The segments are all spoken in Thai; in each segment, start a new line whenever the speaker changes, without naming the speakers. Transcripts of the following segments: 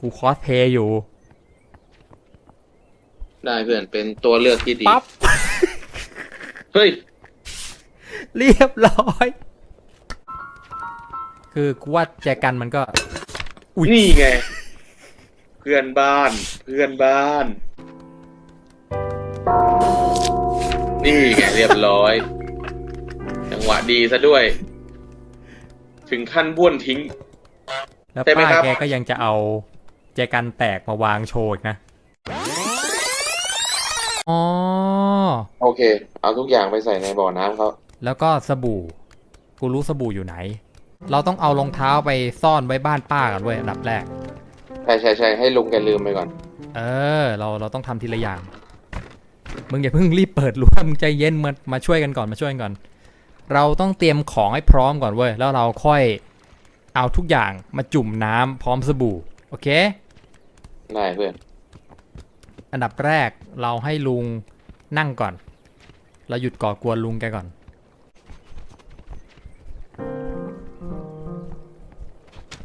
กูคอสเพย์อยู่
ได้เพื่อนเป็นตัวเลือกที่ดี
ปั๊บ
เฮ้ย
เรียบร้อย คือกูว่าแจกันมันก็ อุ๊ย
นี่ไง เพื่อนบ้าน เพื่อนบ้าน นี่ไงเรียบร้อย จังหวะดีซะด้วย ถึงขั้นบ้วนทิ้ง
แล้ว
ใช่ไหม
ป้า
ครับ
แกก็ยังจะเอา แจกันแตกมาวางโชว์อีกนะ อ๋อ
โอเค เอาทุกอย่างไปใส่ในบ่อน้ำเขา
แล้วก็สบู่ กูรู้สบู่อยู่ไหน เราต้องเอารองเท้าไปซ่อนไว้บ้านป้ากันด้วยอันดับแรก
ใช่ใช่ใช่ให้ลุงแกลืมไปก่อน
เออ เราเราต้องทำทีละอย่าง มึงอย่าเพิ่งรีบเปิดรั้วมึงใจเย็นมามาช่วยกันก่อนมาช่วยกันก่อน เราต้องเตรียมของให้พร้อมก่อนเว้ยแล้วเราค่อยเอาทุกอย่างมาจุ่มน้ำพร้อมสบู่ โอเค
ได้เพื่อน
อันดับแรกเราให้ลุงนั่งก่อน เราหยุดก่อกวนลุงแกก่อน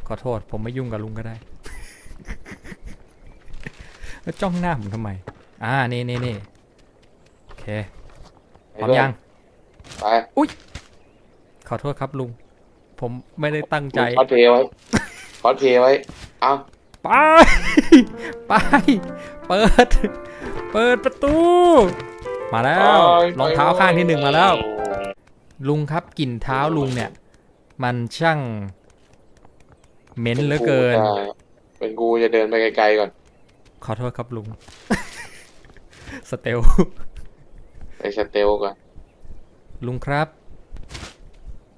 ขอโทษผมไม่ยุ่งกับลุงก็ได้ แล้วจ้องหน้าผมทำไม อ่า นี่นี่นี่โอเคพร้อมยัง
ไป
ขอโทษครับลุง ผมไม่ได้ตั้งใจ
คอสเพลย์ไว้ คอสเพลย์ไว้ เอา
ไป ไป เปิด เปิดประตู มาแล้วรองเท้าข้างที่หนึ่งมาแล้ว ลุงครับกลิ่นเท้าลุงเนี่ย มันช่างเหม็นเหลือเกิน
เป็นกูจะเดินไปไกลๆก่อน
ขอโทษครับลุง สเตล
ไปสเตลก่อน
ลุงครับ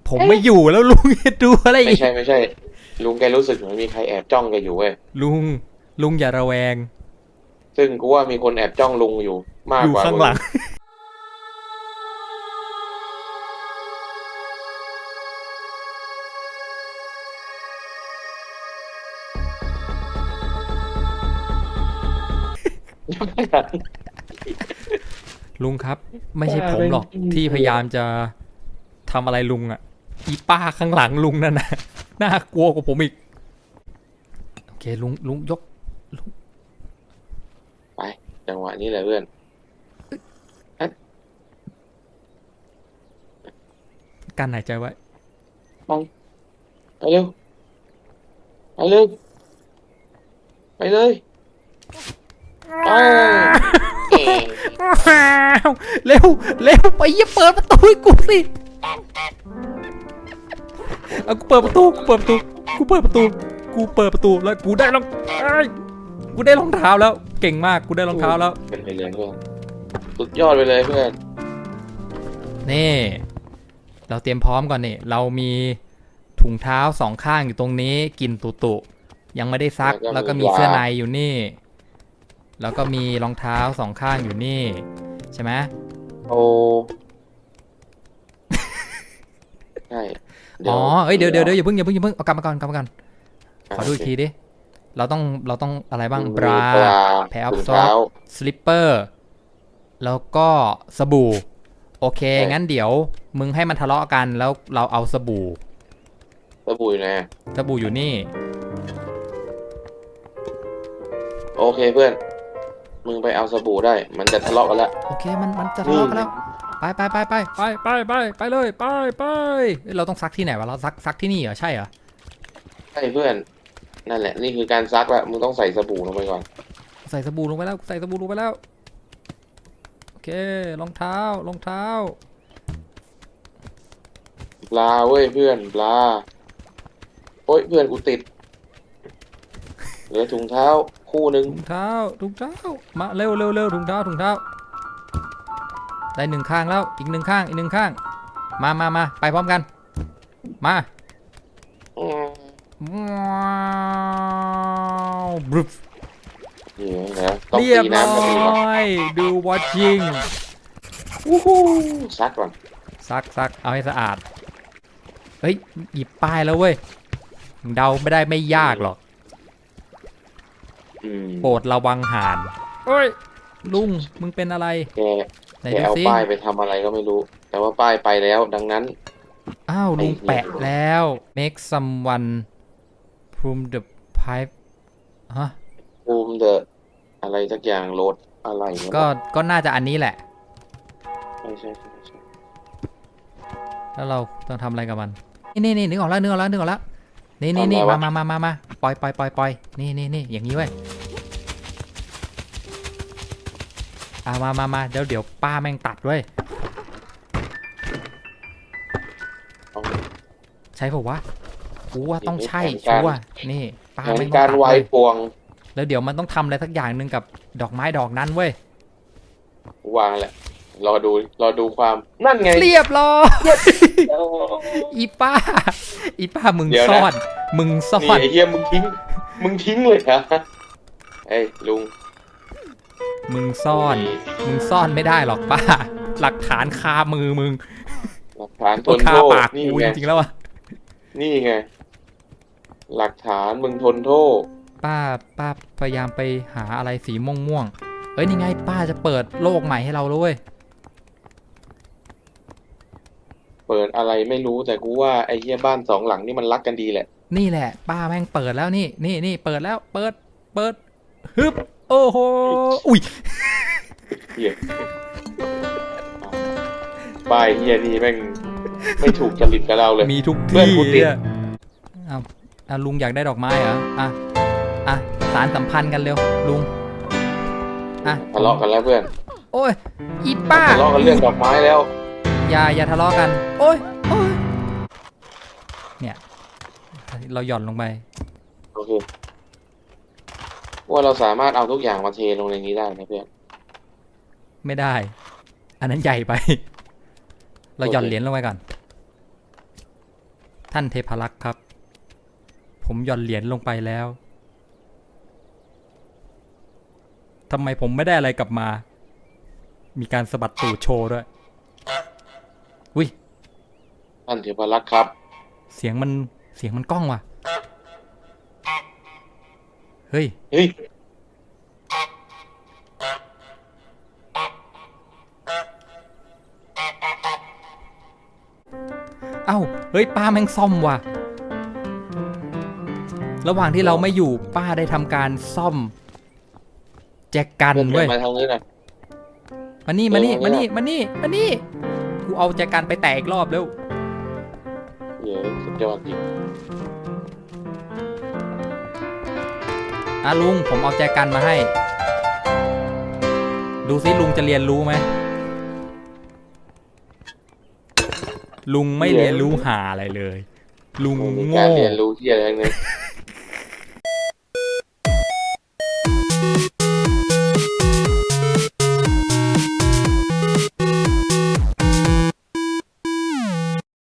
ผมไม่อยู่แล้วลุงจะดูอะไร
ไม่
อีก
ใช่ไม่ใช่ ลุงแกรู้สึกเหมือนมีใครแอบจ้องแกอยู่เว้ย
ลุงลุงอย่าระแวง
ซึ่งกูว่ามีคนแอบจ้องลุงอยู่มาก
อยู่
กว่า
ข้างหลัง
มึง
ลุงครับ ไม่ใช่ผมหรอก
บ้าเป็น
ที่พยายามจะทำอะไรลุงอะ อีป้าข้างหลังลุงนั่นนะ น่ากลัวกว่าผมอีก โอเคลุงลุงยก
ไปจังหวะนี้แหละเพื่อน
การหายใจไว้
ไปเร็วไปเร็วไปเลยไปเก่ง
เร็วเร็วไปอย่าเปิดประตูให้กูสิ เอากูเปิดประตูกูเปิดประตูกูเปิดประตูกูเปิดประตูแล้วกูได้รองเอ้ยกูได้รองเท้าแล้ว เก่งมากกูได้รองเท้าแล้ว
เป็นไปเลยเพื่อนสุดยอดไปเลยเพื่อน
นี่ เราเตรียมพร้อมก่อนนี่เรามีถุงเท้าสองข้างอยู่ตรงนี้กินตุตุยังไม่ได้ซักแล้วก็มีเสื้อในอยู่นี่ แล้วก็มีรองเท้าสองข้างอยู่นี่ ใช่ไหม
โอ้ใช่
อ๋อเอ้ยเดี๋ยวเดี๋ยวเดี๋ยวอย่าเพิ่งอย่าเพิ่งอย่าเพิ่งเอากลับมาก่อนกลับมาก่อนขอดูอีกทีดิเราต้องเราต้องอะไรบ้างบรา
บรา
แผลอัพ
ถุง
ซอฟ
เท้า
สลิปเปอร์แล้วก็สบู่ โอเค
ใช่
งั้นเดี๋ยว มึงให้มันทะเลาะกันแล้วเราเอาสบู่
สบู่อยู่ไหน
สบู่อยู่นี่
โอเคเพื่อน มึงไปเอาสบู่ได้ มันจะทะเลาะกันละ
โอเคมันมันจะทะเลาะกันแล้วไปไปไปไปไปไปไปไปเลยไปไปเอ้ยเราต้องซักที่ไหนวะเราซักซักที่นี่เหรอใช่เหรอ
ใช่เพื่อน นั่นแหละ นี่คือการซักละมึงต้องใส่สบู่ลงไปก่อน
ใส่สบู่ลงไปแล้วใส่สบู่ลงไปแล้วโอเครองเท้ารองเท้า
ปลาเว้ยเพื่อนปลาโอ้ยเพื่อนกูติดเหลือถุงเท้า คู่หนึ่ง
ถุงเท้าถุงเท้ามาเร็วเร็วเร็วถุงเท้าถุงเท้า ได้หนึ่งข้างแล้วอีกหนึ่งข้างอีกหนึ่งข้าง มามามาไปพร้อมกัน มา
อืม
ว้าวบรึบ
นี่นะต้อง
เรียบ
ตี
ร้
น้ำกันดีกว่า
อยดูวอชชิง
วู้ฮู้ซักก่อน
ซักซักเอาให้สะอาด เฮ้ย หยิบป้ายแล้วเว้ยมึงเดาไม่ได้ไม่ยากหรอก
อืม
โปรดระวังห่านเฮ้ย ลุงมึงเป็นอะไร
แก
ไหน
แก
ดู
เอา
สิ
ป้ายไปทำอะไรก็ไม่รู้ แต่ว่าป้ายไปแล้ว ดังนั้น
อ้าว ลุง
ไอ้เหี้ย
แปะแล้ว make someone from the pipe ฮะ
ภูมิเดอะอะไรสักอย่างโหลดอะไรเนี่ย
ก็ ก็น่าจะอันนี้แหละ
ไม่ใช่ใช่ใช่
แล้วเราต้องทำอะไรกับมัน นี่นี่นี่นึกออกแล้วนึกออกแล้วนึกออกแล้ว นี่นี่นี่มามามามามาปล่อยปล่อยปล่อยปล่อยนี่นี่นี่อย่างนี้เว้ย อ่ามามามาเดี๋ยวเดี๋ยวป้าแม่งตัดเว้ย
เอา
ใช่ปะวะกูว่าต้องใช่
แผนการ
ชัวร์นี่ป้า
แผน
แม่งต้
กา
อง
ร
ตัด
วา
เว้
ย
ย
ปวง
แล้วเดี๋ยวมันต้องทำอะไรสักอย่างหนึ่งกับดอกไม้ดอกนั้นเว้ย
วางแหละรอดูรอดูความนั่นไง
เรียบร้อยอีป้า อีป้ามึง
เดี๋ยวนะ
ซ่อน มึงซ่อ
นี่
น
ไอ้เหี้ยมึงทิ้ง มึงทิ้งเลยเหรอเอ้ยลุง
มึงซ่อน มึงซ่อนไม่ได้หรอกป้า หลักฐานคามือมึง
หลักฐานท
ก็
น
คา
โทษ
ปาก
นี่
กู
ไง
จริงๆแล้วอะ
นี่ไง หลักฐานมึงทนโทษ
ป้าป้าพยายามไปหาอะไรสีม่วงม่วงๆเอ้ยนี่ไง ป้าจะเปิดโลกใหม่ให้เราแล้วเว้ย
เปิดอะไรไม่รู้แต่กูว่าไอ้เหี้ยบ้านสองหลังนี่มันรักกันดีแหละ
นี่แหละ ป้าแม่งเปิดแล้วนี่นี่นี่เปิดแล้วเปิดเปิดฮึบ โอ้โห อุ้ย
เหี้ยป้ายเหี้ยนี่แม่งไม่ถูกจริตกับเราเลย
มีทุก
เพื่อน
ที่
กูติด
อะเอาอะลุงอยากได้ดอกไม้เหรออะอะสารสัมพันธ์กันเร็วลุงอะ
ทะเลาะกันแล้วเพื่อน
โอ้ยอีป้า
ทะเลาะกันเรื่องดอกไม้แล้ว
อย่าอย่าทะเลาะกัน โอ้ยโอ้ยเนี่ย เราหย่อนลงไป
โอเค ว่าเราสามารถเอาทุกอย่างมาเทลงในนี้ได้นะเพื่อน
ไม่ได้ อันนั้นใหญ่ไป เราหย่อน
โอเค
เหรียญลงไปก่อน ท่านเทพารักษ์ครับ ผมหย่อนเหรียญลงไปแล้วทำไมผมไม่ได้อะไรกลับมา มีการสะบัดตูดโชว์ด้วยอุ้ย
ท่านเทพรักษ์ครับ
เสียงมันเสียงมันก้องว่ะ เฮ้ย
เฮ้ย
เอ้า เฮ้ย ป้าแม่งซ่อมว่ะ ระหว่างที่เราไม่อยู่ป้าได้ทำการซ่อม แจกัน
เพื่อน
เว้ย
มาทางนี้หน่อย
มานี่มานี่
เออ
มานี่มานี่มานี่กูเอาแจกันไปแตกอีกรอบแล้ว
เดี๋ยวสุดยอดจริง
อะลุงผมเอาแจกันมาให้ ดูซิลุงจะเรียนรู้ไหมลุงไม่เรียนรู้หาอะไรเลย ลุง
มี
โง่
การเรียนรู้ที่อะไรเลย